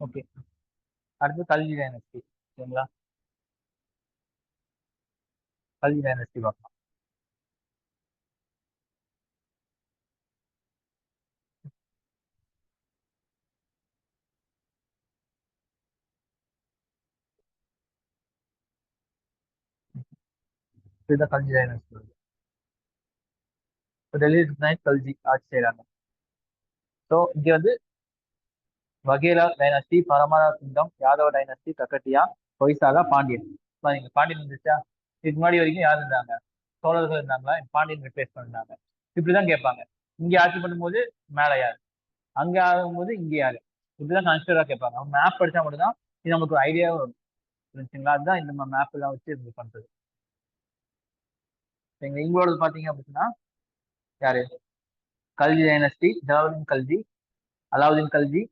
Okay அடுத்து கல்வி dynasty சரிங்களா? கல்வி டைனஸ்டி பார்க்கலாம். இதுதான் கல்வி டைனஸ்டி டெல்லி நைட் கல்வி ஆட்சி செய்கிறாங்க ஸோ இங்கே வந்து வகேலா டைனஸ்டி பரமாரா சிங்கம் யாதவ டைனஸ்டி கக்கட்டியா ஹொய்சாகா பாண்டியன். பாருங்க பாண்டியன் இருந்துச்சா இதுக்கு முன்னாடி வரைக்கும் யார் இருந்தாங்க? சோழர்கள் இருந்தாங்களா? பாண்டியன் ரிப்ளேஸ் பண்ணாங்க இப்படிதான் கேட்பாங்க. இங்க ஆட்சி பண்ணும்போது மேல யார்? அங்க ஆகும்போது இங்க யாரு? இப்படிதான் கன்சிடரா கேட்பாங்க. அவங்க மேப் படிச்சா மட்டும்தான் இது நமக்கு ஒரு ஐடியாவும் வரும். புரிஞ்சுங்களா? அதுதான் இந்த மேப் எல்லாம் வச்சு இது பண்றது. எங்க இங்களோட பாத்தீங்க அப்படின்னா யாரு? கல்வி டைனஸ்டி ஜலாலுதீன் கல்வி அலாவுதீன் கல்வி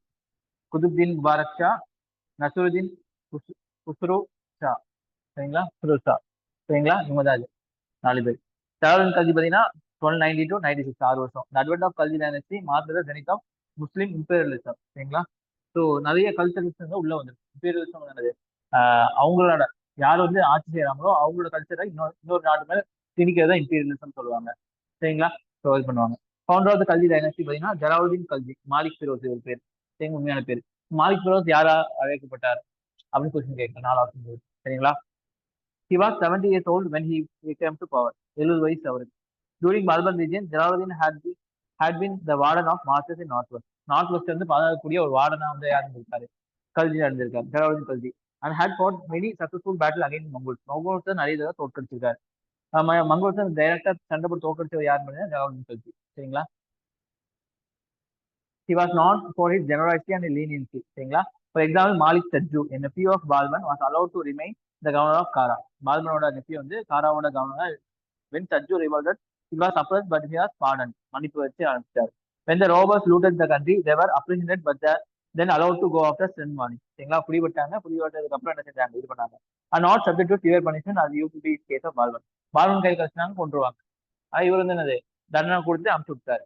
குதுப்தீன் முபாரக் ஷா நசருதீன் குஸ்ரு ஷா. சரிங்களா? ஷா. சரிங்களா? இவங்க தான் நாலு பேர். தகவலின் கல்வி பார்த்தீங்கன்னா twelve ninety to ninety six ஆறு வருஷம். இந்த அட்வென்ட் ஆஃப் கல்வி டைனஸ்டி மாத்திர ஜெனித் ஆஃப் முஸ்லீம் இம்பீரியலிசம் சரிங்களா? ஸோ நிறைய கல்ச்சரிஸ்ட் வந்து உள்ள வந்துருக்கு. இம்பீரியலிசம் என்னது? அவங்களோட யார் வந்து ஆட்சி செய்யறாங்களோ அவங்களோட கல்ச்சரை இன்னொரு இன்னொரு நாட்டு மேல தான் இம்பீரியலிசம் சொல்லுவாங்க. சரிங்களா? ஸோ இது பண்ணுவாங்க. ஃபவுண்டர் ஆஃப் கல்வி டைனஸ்டி பார்த்தீங்கன்னா ஜலாவுதீன் கல்வி. மாலிக் ஃபிரோஸ் ஒரு பேர். எங்க உண்மையான பேர். மாலிக் ஃபிரோஸ் யாரா அழைக்கப்பட்டார்? அப்படின்னு கொஸ்டின் கேட்கலாம் நாலு ஆப்ஷன் சரிங்களா? He was seventy years old when he came to power எழுபது வயசு அவருக்கு. During Balban region Jalaluddin had be had been the warden of masters in north west north west வந்து பாதுகாக்கக்கூடிய ஒரு வார்டனா வந்து யார் இருந்திருக்காரு? கல்வி நடந்திருக்காரு Jalaluddin Khalji and had fought many successful battle again Mongols Mongols நிறைய தடவை தோற்கடிச்சிருக்காரு. மங்கோல்ஸ் டைரக்டா சண்டை போட்டு தோற்கடிச்சவர் யார் பண்ணுறது ஜலாலுதீன் கல்வி சரிங்களா? He was not for his generosity and leniency சரிங்களா for example Malik Chhajju an nephew of Balban was allowed to remain the governor of Kara பால்மனோட nephew வந்து காராவோட governor when Chhajju revolted he was oppress but he was pardon மன்னிப்பு வச்சு அனுப்பிச்சார் when the robbers looted the country they were apprehended but then allowed to go after stern morning சரிங்களா பிடிபட்டாங்க பிடிபட்டதுக்கு அப்புறம் என்ன செஞ்சாங்க இது பண்ணாங்க and not subject to severe punishment அது you be case of Balban Balban கைக்கு வச்சுனாங்க கொண்டுருவாங்க இவர் வந்து என்னது தண்டனை கொடுத்து அமுச்சு விட்டாரு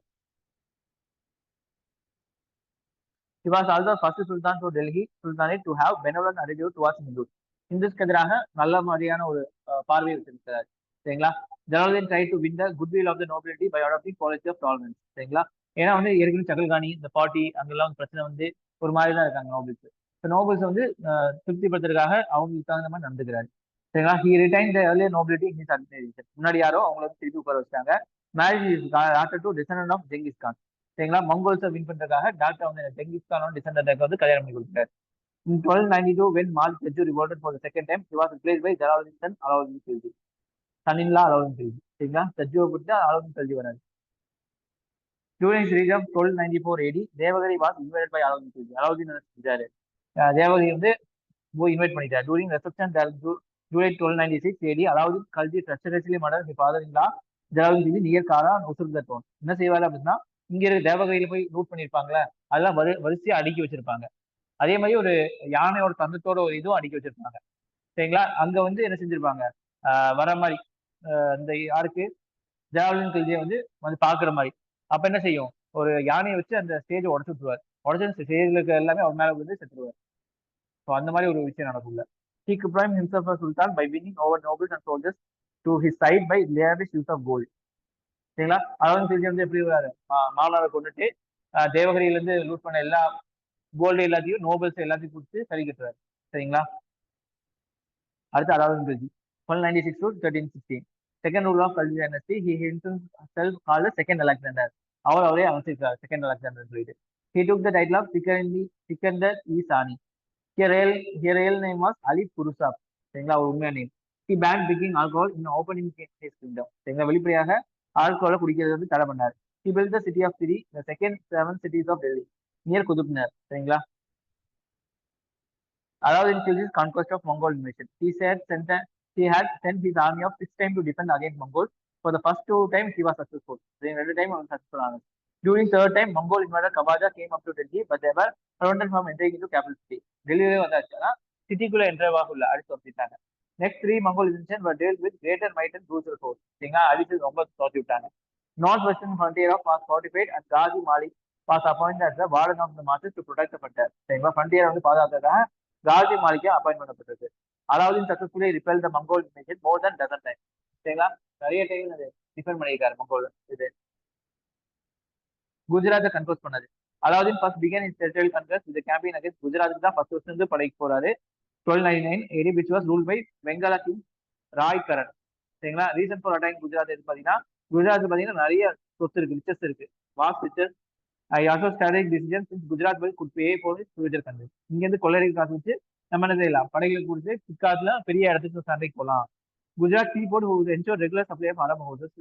He was also first Sultan to Delhi Sultanate to have benevolent attitude towards Hindus. ஹிந்துஸ்க்கு எதிராக நல்ல மாதிரியான ஒரு பார்வை வச்சிருக்கிறார். சரிங்களா? Jalaluddin try to win the good will of the nobility by adapting policy of tolerance சரிங்களா? ஏன்னா வந்து ஏற்கனவே சகல்கானி இந்த பார்ட்டி அங்கெல்லாம் பிரச்சனை வந்து ஒரு மாதிரி தான் இருக்காங்க நோபிள்ஸ் இப்போ நோபிள்ஸ் வந்து திருப்திப்படுத்துறதுக்காக அவங்களுக்கு தகுந்த மாதிரி நடந்துக்கிறாரு. சரிங்களா? He retain the nobility in his administration முன்னாடி யாரோ அவங்கள வந்து திருப்பி உட்கார வச்சாங்க marriage after to descendant of Genghis Khan சரிங்களா? மங்கோல்ஸை வின் பண்றதுக்காக டாக்டர் வந்து டெங்கிஸ்கானோட கானோட வந்து கல்யாணம் பண்ணி கொடுத்தாரு In 1292, when Malik Teju revolted for the for second time he was replace by son son Alauddin Son-in-law Alauddin சரிங்களா? தஜுவை விட்டு அலவுதீன் கல்வி வராது During the region of 1294 AD, Devagiri was invite by Alauddin Khilji. Alauddin செஞ்சாரு? தேவகரி வந்து invite பண்ணிட்டார். During reception July twelve ninety six AD Alauddin Khalji treacherously murder father இல்லா Jalaluddin Khilji near காரா உசுர் தட்டோன் என்ன செய்வார் அப்படின்னா இங்க இருக்க தேவகையில போய் நோட் பண்ணிருப்பாங்களே? அதெல்லாம் வரி வரிசையா அடுக்கி வச்சிருப்பாங்க. அதே மாதிரி ஒரு யானையோட தந்தத்தோட ஒரு இதுவும் அடுக்கி வச்சிருப்பாங்க. சரிங்களா? அங்க வந்து என்ன செஞ்சிருப்பாங்க? ஆஹ் வர மாதிரி இந்த யாருக்கு? ஜாவலின் கல்வியை வந்து வந்து பாக்குற மாதிரி. அப்ப என்ன செய்யும்? ஒரு யானையை வச்சு அந்த ஸ்டேஜை உடச்சு விட்டுருவார். உடச்சு ஸ்டேஜ்ல இருக்க எல்லாமே அவர் மேல வந்து செத்துருவார். ஸோ அந்த மாதிரி ஒரு விஷயம் நடக்கும்ல. He could prime himself as Sultan by winning over nobles and soldiers to his side by lavish use of gold. சரிங்களா? அதாவது திருச்சி வந்து எப்படி வராரு மாமனாரை கொண்டுட்டு தேவகிரியில இருந்து லூட் பண்ண எல்லா கோல்டு எல்லாத்தையும் நோபல்ஸ் எல்லாத்தையும் கொடுத்து சரி கட்டுறாரு. சரிங்களா? அடுத்து அதாவது Trichy one ninety six to thirteen sixteen second rule of Khalji dynasty he self call second Alexander அவர் அவரே அமைச்சிருக்காரு செகண்ட் அலெக்சாண்டர் சொல்லிட்டு. He took the title of சிக்கந்தி Sikandar e Sani real real name was Ali Gurshasp சரிங்களா? அவர் உண்மையான name he ban picking alcohol in opening kingdom சரிங்களா? வெளிப்படையாக ஆல்கோஹாலை குடிக்கிறது வந்து தடை பண்ணார். He built the city of Siri the second seven cities of Delhi near Qutub Minar சரிங்களா? Alauddin Khilji's skills conquest of Mongol invasion he said sent he had sent his army of six time to defend again Mongol for the first two time he was successful ரெண்டு time அவன் successful ஆனது During third time, Mongol invader Kabaja came up to Delhi, but they were prevented from entering into capital city. டெல்லியிலே வந்தாச்சுன்னா சிட்டிக்குள்ள enter உள்ள அடிச்சு வந்துட்டாங்க. Next three Mongol invasion were dealt with greater might and brutal force சரிங்களா அடிச்சு ரொம்ப தோத்தி விட்டாங்க north western frontier of was fortified and Ghazi Malik was appoint at warden of the master to protect border சரிங்களா frontier வந்து பாதுகாக்கிறதுக்காக காஜி மாலிக்கா appoint பண்ணப்பட்டிருக்கு Alauddin successfully repel the Mongol invasion more than dozen time சரிங்களா? நிறைய time அது defend பண்ணியிருக்காரு Mongol இது. குஜராத்தை கன்ஃபர்ஸ் பண்ணது Alauddin first began in territorial confuse இந்த கேம்பெயின் அகேன்ஸ்ட் குஜராத்துக்கு தான் ஃபர்ஸ்ட் வருஷம் வந்து படைக்கு போறாரு. Twelve nine nine AD which was rule by வெங்காலா king Rai Karan சரிங்களா? ரீசன் ஃபார் அட்டாக் குஜராத் எது பார்த்தீங்கன்னா குஜராத் பார்த்தீங்கன்னா நிறைய சொத்து இருக்கு ரிச்சஸ் இருக்கு. Was riches I also strategic decision since Gujarat by good bay for future கண்டு இங்க இருந்து காசு வச்சு நம்ம என்ன செய்யலாம்? படைகளை கொடுத்து பிற்காலத்துல பெரிய இடத்துக்கு சண்டைக்கு போகலாம். Gujarat the port ensure regular supply of Arab horses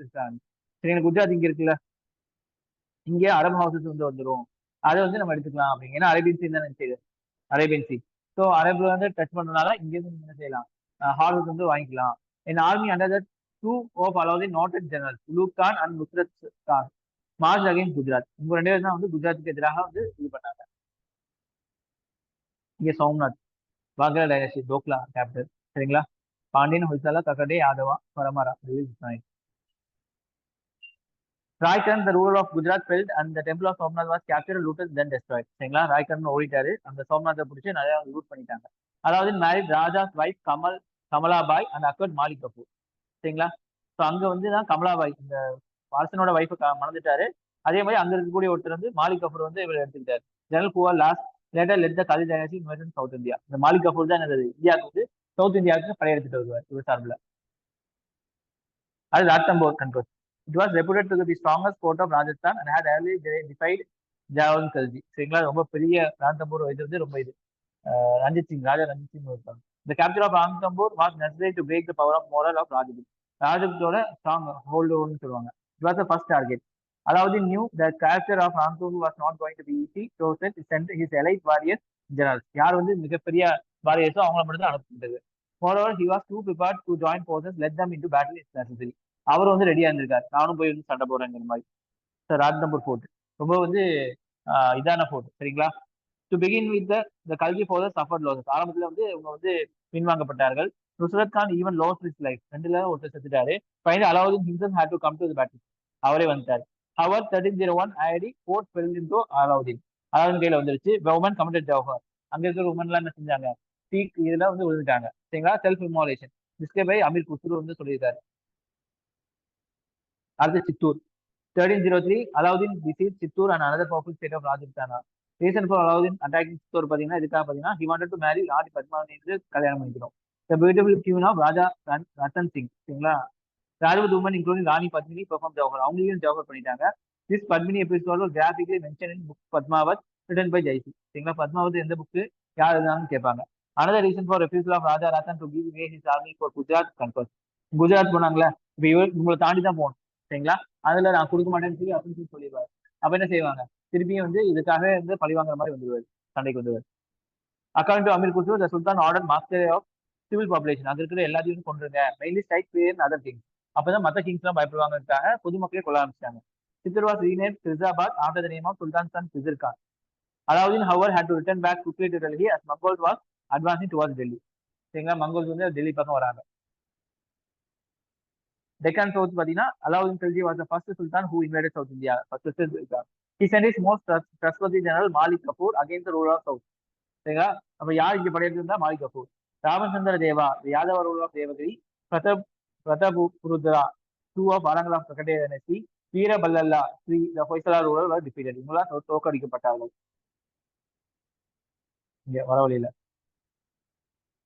சரிங்களா? குஜராத் இங்க இருக்குல்ல? இங்கே அரப் ஹவுசஸ் வந்து வந்துடும் அதை வந்து நம்ம எடுத்துக்கலாம் அப்படிங்க ஏன்னா அரேபியன் சீன் தான் நினைச்சது. அரேபியன் சி ஸோ அரேபில் வந்து டச் பண்றதுனால இங்கேருந்து நீங்க என்ன செய்யலாம்? ஹார்வர்ட் வந்து வாங்கிக்கலாம். An army under the two of Alauddin noted general Ulugh Khan and Nusrat Khan march again Gujarat இவங்க ரெண்டு பேரும் தான் வந்து குஜராத்துக்கு எதிராக வந்து இது பண்ணாங்க. இங்கே சோம்நாத். வாகரா டைனஸ்டி டோக்லா கேபிட்டல் சரிங்களா? Pandyan Hoysala Kakatiya Yadava Paramara Rai Karan the ruler of Gujarat fled and the temple of Somnath was captured looted then destroyed சரிங்களா? ராய்கரன் ஓடிட்டாரு. அந்த சோம்நாத்தை பிடிச்சி நிறைய லூட் பண்ணிட்டாங்க. அதாவது married raja's wife Kamal Kamalabai and acquired Malik Kafur. சரிங்களா? So அங்க வந்து தான் கமலாபாய் இந்த அரசனோட வைஃப் மறந்துட்டாரு. அதே மாதிரி அங்க இருக்கக்கூடிய ஒருத்தர் வந்து மாலிக் கபூர் வந்து இவர் எடுத்துக்கிட்டாரு. General Kafur last later led the Khalji dynasty invest south India இந்த மாலிக் கபூர் தான் என்னது? இந்தியாவுக்கு வந்து சவுத் இந்தியாவுக்கு படையெடுத்துட்டு வருவார் இவர் சார்பில். அது Ranthambore control it was reputed to the strongest court of Rajasthan and had early defied Javan Khalji சரிங்களா ரொம்ப பெரிய ராந்தம்பூர் இது வந்து ரொம்ப இது. ரஞ்சித் சிங் ராஜா ரஞ்சித் சிங் இருப்பாங்க இந்த capture of Ranthambore was necessary to break the power of moral of Rajput ராஜபுத்தோட stronghold ஓன்னு சொல்லுவாங்க. It was the first target அதாவது knew the capture of Ranthambore was not going to be easy so said sent his elite warriors generals யார் வந்து மிகப்பெரிய வாரியர்ஸோ அவங்கள மட்டும் தான் அனுப்பிட்டது moreover he was too prepared to join forces let them into battle is necessary அவர் வந்து ரெடியா இருந்திருக்காரு. நானும் போய் வந்து சண்டை போறேங்கிற மாதிரி. சார் ராஜ்நம்பூர் ஃபோர்ட் ரொம்ப வந்து இதான ஃபோர்ட் சரிங்களா? டு பிகின் வித் த கல்வி ஃபோர்ஸ் சஃபர்ட் லாசஸ் ஆரம்பத்தில் வந்து இவங்க வந்து பின்வாங்கப்பட்டார்கள். Nusrat Khan even lost his life ரெண்டுல ஒருத்தர் செத்துட்டாரு. Final Alauddin himself had to come to the battle அவரே வந்துட்டார். அவர் thirteen zero one AD fort fell into Alauddin. Alauddin கையில வந்துருச்சு. உமன் கமிட்டட் ஜவஹர் அங்க இருக்கிற உமன்லாம் என்ன செஞ்சாங்க? பீக் இதெல்லாம் வந்து விழுந்துட்டாங்க. சரிங்களா? Self immolation described by Amir Khusrau வந்து சொல்லியிருக்காரு. அடுத்து Chittor. Thirteen zero three Alauddin disease Chittor and another powerful state of ராஜஸ்தானா reason for Alauddin attacking Chittor பார்த்தீங்கன்னா இதுக்காக பார்த்தீங்கன்னா he wanted to marry Rani Padmavati கல்யாணம் பண்ணிக்கிறோம். The beautiful queen of Raja Ratan Singh சரிங்களா? Rajput women including Rani Padmini perform jauhar. அவங்களையும் ஜவஹர் பண்ணிட்டாங்க. This Padmini episode graphically mention in book Padmavat written by Jaish சரிங்களா? பத்மாவத் எந்த புக்கு யார் இருந்தாலும் கேட்பாங்க. Another reason for refusal of Raja Ratan to give way his army for Gujarat confuse Gujarat போனாங்களே. இப்போ இவர் உங்களை தாண்டி தான் போகணும். சரிங்களா? அதுல நான் கொடுக்க மாட்டேன்னு சொல்லி அப்படின்னு சொல்லி சொல்லிடுவாரு. அப்ப என்ன செய்வாங்க? திருப்பியும் வந்து இதுக்காக வந்து பழி வாங்குற மாதிரி வந்துடுவார். சண்டைக்கு வந்துடுவார். According to Amir good the sultan order massacre of civil population அங்க இருக்கிற எல்லாத்தையும் கொண்டுருங்க. Mainly strike fear other kings அப்பதான் மற்ற கிங்ஸ் எல்லாம் பயப்படுவாங்கக்காக பொதுமக்களே கொள்ள ஆரம்பிச்சாங்க சித்தர்வாஸ் rename ஃபிரிசாபாத் after the name of sultan son Khizr Khan Alauddin however had to return back quickly to Delhi as Mongol was advancing towards Delhi சரிங்களா? மங்கோல்ஸ் வந்து டெல்லி பக்கம் வராங்க. டெக்கான் சவுத் பார்த்தீங்கன்னா Alauddin Khalji was first sultan who invaded south India first he sent his most trustworthy general Malik Kafur against rule of south சரிங்களா? அப்ப யார் இங்க படையெடுத்திருந்தா? Malik Kafur Ramachandra Deva Yadava rule of Devagiri Pratap Prataparudra two of Warangal of பிரகடே dynasty Veeraballala three the Hoysala ruler were defeated இவங்களாம் தோக்கடிக்கப்பட்டார்கள் இங்க வரவழியில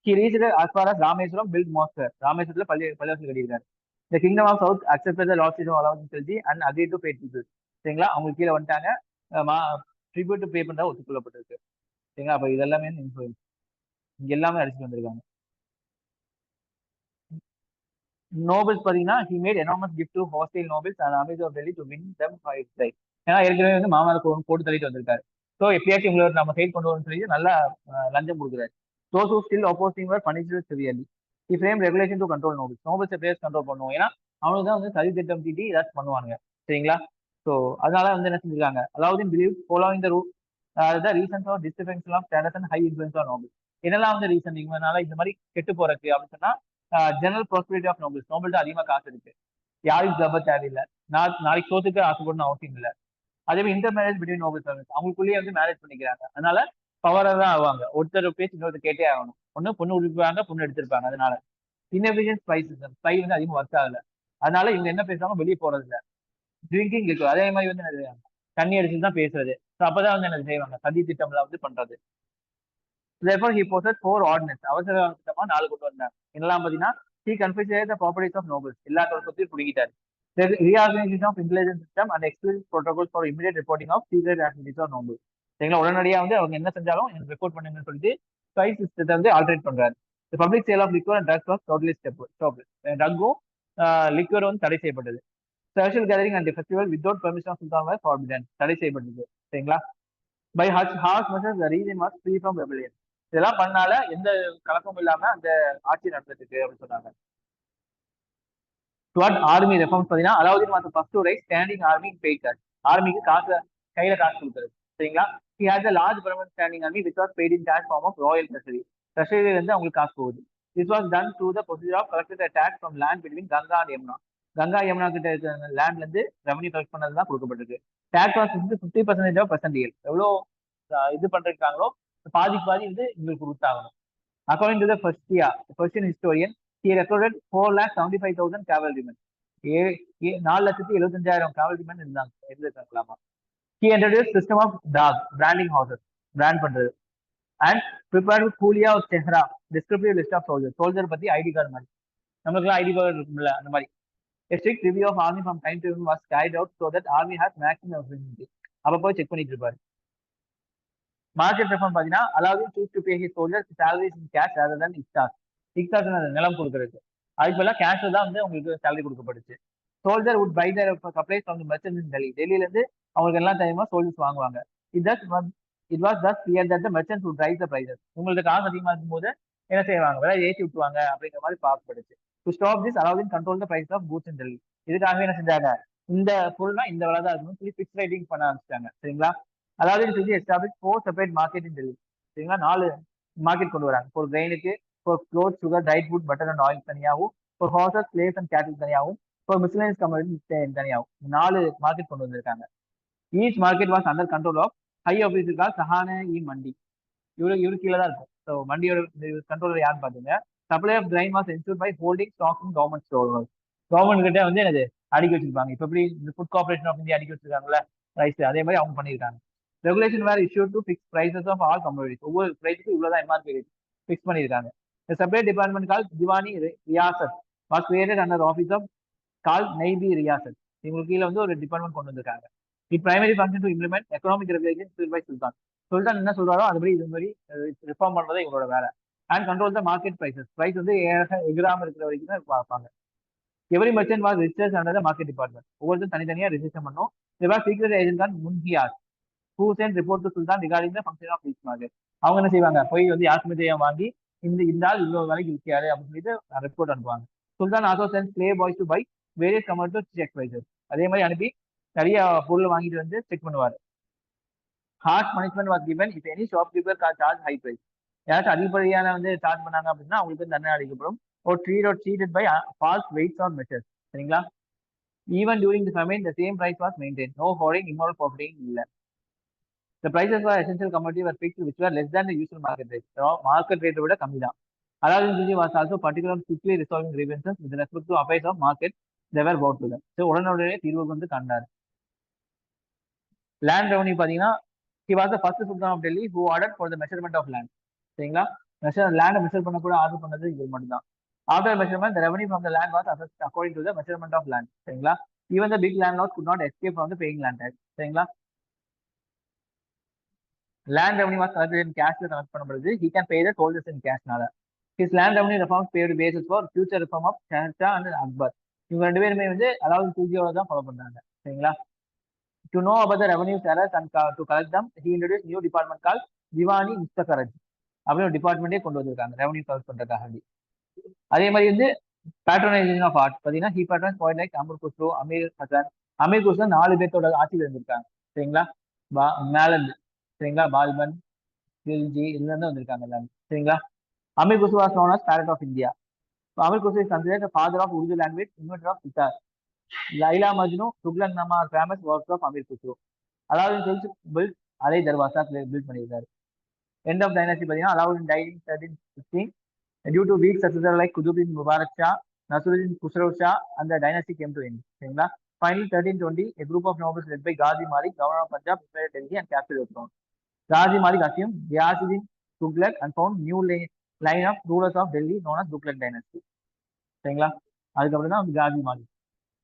he reach as far as Rameswaram built mosque ராமேஸ்வரத்துல பள்ளி பள்ளிவாசல் கட்டியிருக்காரு. இந்த kingdom of south accept the laws of Alauddin சொல்லி and agree to pay tribute சரிங்களா? அவங்க கீழே வந்துட்டாங்க. ட்ரிபியூட் பே பண்ணுறா ஒத்துக்கொள்ளப்பட்டிருக்கு. சரிங்களா? அப்போ இதெல்லாமே இன்ஃபுளுன்ஸ் இங்க எல்லாமே அடிச்சுட்டு வந்திருக்காங்க. நோபல்ஸ் பார்த்தீங்கன்னா he made enormous gift to hostile nobles and amirs of Delhi to win them five life ஏன்னா ஏற்கனவே வந்து மாமனார் போட்டு தள்ளிட்டு வந்திருக்காரு. ஸோ எப்படியாச்சும் உங்களை நம்ம சைட் கொண்டு வரணும்னு சொல்லி நல்லா லஞ்சம் கொடுக்குறாரு. Those who still opposing were punished severely he frame regulation to control nobles nobles players control பண்ணுவோம் ஏன்னா அவனுக்கு தான் வந்து சதி திட்டம் தீட்டி ஏதாச்சும் பண்ணுவாங்க சரிங்களா? ஸோ அதனால வந்து என்ன செஞ்சிருக்காங்க? Alauddin believe following the rule அதுதான் reasons of dissatisfaction of status and high influence of noble என்னெல்லாம் வந்து ரீசன் இவங்கனால இந்த மாதிரி கெட்டு போறதுக்கு அப்படின்னு சொன்னா ஜெனரல் ப்ராஸ்பிரிட்டி ஆஃப் நோபல்ஸ் நோபல்ட்டு அதிகமாக காசு இருக்கு. யாருக்கு ஜப தேவையில்லை. நான் நாளைக்கு சோத்துக்கு ஆசைப்படணும் அவசியம் இல்லை. அதே மாதிரி inter marriage between noble families அவங்களுக்குள்ளேயே வந்து மேரேஜ் பண்ணிக்கிறாங்க. அதனால பவரா தான் ஆவாங்க. ஒருத்தர் பேச்சு இன்னொருத்தர் கேட்டே ஆகணும். ஒண்ணு பொண்ணு உடுப்பாங்க பொண்ணு எடுத்திருப்பாங்க. அதனால இன்எஃபிஷியன்ட் ஸ்பைசஸ் ஸ்பை வந்து அதிகமாக ஒர்க் ஆகல. அதனால இவங்க என்ன பேசுறாங்க வெளியே போறது இல்லை. ட்ரிங்கிங் இருக்கும் அதே மாதிரி வந்து என்னது? தண்ணி அடிச்சுட்டு தான் பேசுறது. ஸோ அப்பதான் வந்து என்ன செய்வாங்க? சதி திட்டம்லாம் வந்து பண்றது. Therefore he possessed four ordinance. அவசர திட்டமா நாலு கொண்டு வந்தாங்க. என்னெல்லாம் பாத்தீங்கன்னா he confiscated the properties of nobles. எல்லாத்தோட சொத்தையும் பிடிக்கிட்டாரு the reorganization of intelligence system and explicit protocols for immediate reporting of secret activities of nobles. சரிங்களா? உடனடியா வந்து அவங்க என்ன செஞ்சாலும் எனக்கு ரிப்போர்ட் பண்ணுங்கன்னு சொல்லிட்டு ஸ்பை சிஸ்டத்தை வந்து ஆல்ட்ரேட் பண்றாரு. இந்த public sale of liquor and drugs was step stopped stopped. ட்ரக்கும் லிக்வர் வந்து தடை செய்யப்பட்டது. Social gathering and festival without permission of sultan was forbidden தடை செய்யப்பட்டது. சரிங்களா? By harsh harsh measures the region was free from rebellion இதெல்லாம் பண்ணால எந்த கலக்கமும் இல்லாம அந்த ஆட்சி நடந்துட்டு அப்படின்னு சொன்னாங்க. டுவாட் ஆர்மி ரெஃபார்ம்ஸ் பார்த்தீங்கன்னா அலாவுதீன் மாத்த first raise standing army pay card ஆர்மிக்கு காசு கையில காசு கொடுக்குறது சரிங்களா? He has a large permanent standing army which was paid in cash from of royal treasury ட்ரெஷரியில இருந்து அவங்களுக்கு காசு போகுது. This was done through the procedure of collected tax from land between Ganga and Yamuna Ganga Yamuna கிட்ட இருக்கிற லேண்ட்ல இருந்து revenue collect பண்ணது தான் கொடுக்கப்பட்டிருக்கு. டேக்ஸ் வாஸ் வந்து ஃபிஃப்டி பர்சன்டேஜ் ஆஃப் பர்சன்டேஜ் எவ்வளோ இது பண்ணிருக்காங்களோ பாதிக்கு பாதி வந்து எங்களுக்கு கொடுத்தாகணும். According to the first year Persian historian he recorded four lakh seventy five thousand cavalryman a நாலு லட்சத்தி எழுபத்தஞ்சாயிரம் கேவல்ரிமன் இருந்தாங்க. இருந்திருக்காங்களாமா he introduce system of dagh branding horses brand பண்றது. அண்ட் ப்ரிப்பேர் கூலியா ஒரு chehra descriptive list of soldier soldier பத்தி ID card மாதிரி. நம்மளுக்குலாம் ஐடி கார்டு இருக்கும்ல அந்த மாதிரி. A review of army from time to was time out carried out army that maximum has அப்ப போய் செக் பண்ணிட்டு இருப்பாரு. மார்க்கெட் ரெஃபார்ம் பாத்தீங்கன்னா Alauddin choose to pay his soldier salaries in cash rather than iqtas iqtas நிலம் கொடுக்கறது அதுக்கு பதிலாக கேஷ்ல தான் வந்து உங்களுக்கு salary கொடுக்கப்படுச்சு. Soldier would buy their supplies from merchant in Delhi டெல்லியில இருந்து அவங்களுக்கு எல்லாம் டைமா சோல்ஜர்ஸ் வாங்குவாங்க. It thus it was thus clear that the merchant would raise the prices உங்களுக்கு காசு அதிகமா இருக்கும்போது என்ன செய்வாங்க? விலை ஏற்றி விட்டுவாங்க அப்படிங்கிற மாதிரி பார்க்கப்படுச்சு to stop this Alauddin control the price of goods in Delhi இதுக்காகவே என்ன செஞ்சாங்க? இந்த பொருள்னா இந்த விலை தான் இருக்கணும் சொல்லி ஃபிக்ஸ் ரேட்டிங் பண்ண ஆரம்பிச்சிட்டாங்க. சரிங்களா? அலாவின் சொல்லி establish four separate market in Delhi சரிங்களா? நாலு மார்க்கெட் கொண்டு வராங்க. ஒரு கிரெயினுக்கு for cloth sugar dried food butter and oil தனியாகவும் for horses slaves and cattle தனியாகவும் ஃபார் மிஸ்லைன்ஸ் கம்யூனிட்டி தனியாகவும். நாலு மார்க்கெட் கொண்டு வந்திருக்காங்க. Each market was under control of high officer called Shahna i Mandi இவரு இவரு கீழே தான் இருக்கும். ஸோ மண்டியோட கண்ட்ரோலர் யாருன்னு பாத்தீங்க supply of grain was ensure by holding stock in government store government கிட்ட வந்து என்னது அடிக்க வச்சிருப்பாங்க. இப்போ எப்படி இந்த ஃபுட் கார்பரேஷன் ஆஃப் இந்தியா அடிக்க வச்சிருக்காங்கல்ல ரைஸ் அதே மாதிரி அவங்க பண்ணியிருக்காங்க regulation were issue to fix prices of all commodities ஒவ்வொரு பிரைஸுக்கும் இவ்வளவுதான் எம்ஆர்பி ஃபிக்ஸ் பண்ணியிருக்காங்க. இந்த separate department called Diwani Riyasat was created under office of called Naib Riyasat இவங்களுக்கு கீழே வந்து ஒரு டிபார்ட்மெண்ட் கொண்டு வந்திருக்காங்க. The primary function to implement economic regulation by sultan sultan என்ன சொல்றாரோ அதுபடி இது மாதிரி ரிஃபார்ம் பண்றதே இவங்களோட வேலை. And control the market prices price வந்து எகிராம இருக்கிற வரைக்கும் தான் பார்ப்பாங்க. Every merchant was research under the market department ஒவ்வொருத்தரும் தனித்தனியா ரிஜிஸ்டர் பண்ணோம் இவர் சீக்ரெட் ஏஜென்ட் தான் Munhiyan who sent report to sultan regarding the function of each market அவங்க என்ன செய்வாங்க? போய் வந்து யாஸ்மிதையை வாங்கி இந்த இந்த ஆள் இவ்வளவு வரைக்கும் விற்காரு அப்படின்னு சொல்லிட்டு ரிப்போர்ட் அனுப்புவாங்க. Sultan also sent slave boys to buy various commodity to check prices அதே மாதிரி அனுப்பி நிறைய பொருள் வாங்கிட்டு வந்து செக் பண்ணுவார். ஹார்ட் பனிஷ்மெண்ட் வாஸ் கிவன் இப்போ any shop keeper charge high price யாராச்சும் அதிகப்படியான வந்து சார்ஜ் பண்ணாங்க அப்படின்னா அவங்களுக்கு தண்டனை அளிக்கப்படும். Or treat or treated by false weights or measures சரிங்களா? Even during the famine the same price was maintain no hoarding immoral profiting இல்ல. The prices are essential commodity were fixed which are less than the usual market rate market ரேட்டை விட கம்மி தான். அதாவது GG was also particular quickly resolving grievances with respect to affairs of market they were bought to so உடனே தீர்வு வந்து கண்டார். Land revenue பார்த்தீங்கன்னா he was the first sultan of Delhi who order for the measurement of land சரிங்களா measure லேண்டை measure பண்ண கூட order பண்ணது இவர் மட்டும் தான் after measurement revenue from the land was assessed according to the measurement of land சரிங்களா even the big land lords could not escape from the paying land tax சரிங்களா land revenue was collected in கேஷ்ல collect பண்ணப்படுது he can pay the tolls in கேஷ்னால his land revenue reforms paved basis for future reform of Shershah and Akbar இவங்க ரெண்டு பேருமே வந்து அதாவது சூஜியோட தான் follow பண்றாங்க சரிங்களா to know about the revenue errors and to collect them he introduced new department called Diwani Mustakhraj அப்படின்னு ஒரு டிபார்ட்மெண்ட்டே கொண்டு வந்திருக்காங்க ரெவன்யூ கலெக்ட் பண்றதுக்காக அதே மாதிரி வந்து பேட்ரனைசேஷன் ஆஃப் ஆர்ட் பார்த்தீங்கன்னா ஹி பேட்ரன் பாயிண்ட் லைக் அமர் குஸ்ரோ அமீர் ஹசன் அமீர் குஸ்ரோ நாலு பேர்த்தோட ஆட்சியில் இருந்திருக்காங்க சரிங்களா? பா மேலந்து சரிங்களா? பால்பன் கில்ஜி இதுலேருந்து வந்திருக்காங்க எல்லாமே சரிங்களா? Amir Khusrau was known as parrot of India Amir Khusrau is consider father of Urdu language inventor of sitar Laila Majnu Tughlaq Nama famous works of Amir Khusrau Alauddin Khilji built Alai Darwaza built பண்ணியிருக்காரு. End of dynasty பார்த்தீங்கன்னா Alauddin dying thirteen fifteen due to weak successor like Qutbuddin Mubarak Shah Nasiruddin Khusrau Shah அந்த dynasty came to end சரிங்களா? Final thirteen twenty a group of nobles led by Ghazi Malik governor of Punjab invaded Delhi and captured the throne. Ghazi Malik assumed Ghiasuddin Tughlaq and found new line, of of rulers of Delhi known சரிங்களா? அதுக்கப்புறம் தான் காதி மாலிக்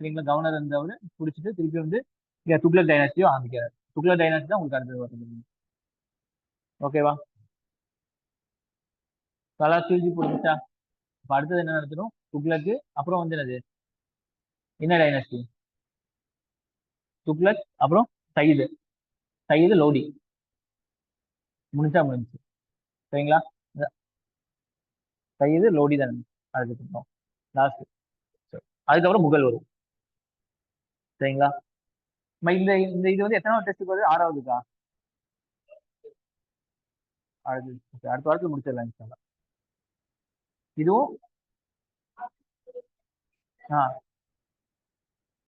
சரிங்களா governor இருந்தவர் பிடிச்சிட்டு திருப்பி வந்து இங்க துக்ளக் டைனாஸ்டியோ ஆரம்பிக்கிறார். துக்ளக் டைனாஸ்டி தான் உங்களுக்கு அடுத்தது வருது. ஓகேவா கலா சூழ்ச்சி புரிஞ்சுச்சா இப்போ அடுத்தது என்ன நடத்தணும்? துக்ளக்கு அப்புறம் வந்து என்னது? என்ன டைனாஸ்டி துக்ளக் அப்புறம் சயீது. சயீது லோடி. முடிஞ்சா முடிஞ்சு. சரிங்களா? சையது லோடி தான். அதுக்கப்புறம் லாஸ்ட் அதுக்கப்புறம் முகல் வரும். சரிங்களா? இந்த இந்த இது வந்து எத்தனாவது டெஸ்ட்டுக்கு வருது ஆறாவதுக்கா? அடுத்து அடுத்த வாரத்தில் முடிச்சிடலாம் இதுவும்? ஆ.